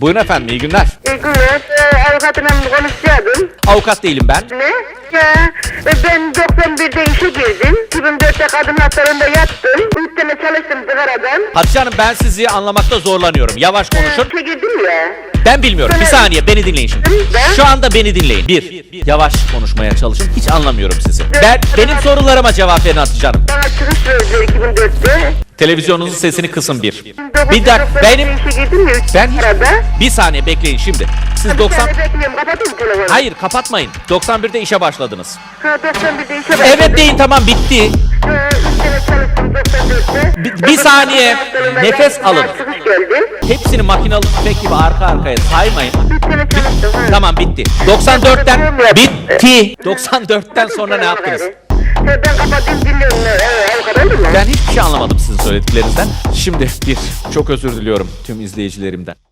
Buyurun efendim iyi günler. İyi günler. Ee, avukatımla konuşacaktım. Avukat değilim ben. Ne? Ya e, ben 91'de işe girdim. 2004'te kadın haklarında yattım. 3 sene çalıştım sigaradan. Hatice Hanım ben sizi anlamakta zorlanıyorum. Yavaş konuşun. İşe girdim ya. Ben bilmiyorum. Bir saniye beni dinleyin şimdi. Ben- Şu anda beni dinleyin. Bir, yavaş konuşmaya çalışın. Hiç anlamıyorum sizi. Ben, benim sorularıma cevap verin Hatice Hanım. Bana çıkış verdiler 2004'te. Televizyonunuzun sesini kısın bir. Bir dakika 1991'de benim... 3 Ben arada. bir saniye bekleyin şimdi. Siz Bir 90 saniye bekliyorum kapatayım telefonu. Hayır kapatmayın. 91'de işe başladınız. Ha 91'de işe başladım. Evet deyin tamam bitti. Ha, üç sene çalıştım 94'te. Bir- bir saniye, nefes alın. Hepsini makinalı tüfek gibi arka arkaya saymayın. 3 sene çalıştım. ha. Tamam bitti. 94'ten bitti. 94'ten sonra ne yaptınız? Ben kapatayım dinliyorum. Şey anlamadım sizin söylediklerinizden. Şimdi bir çok özür diliyorum tüm izleyicilerimden.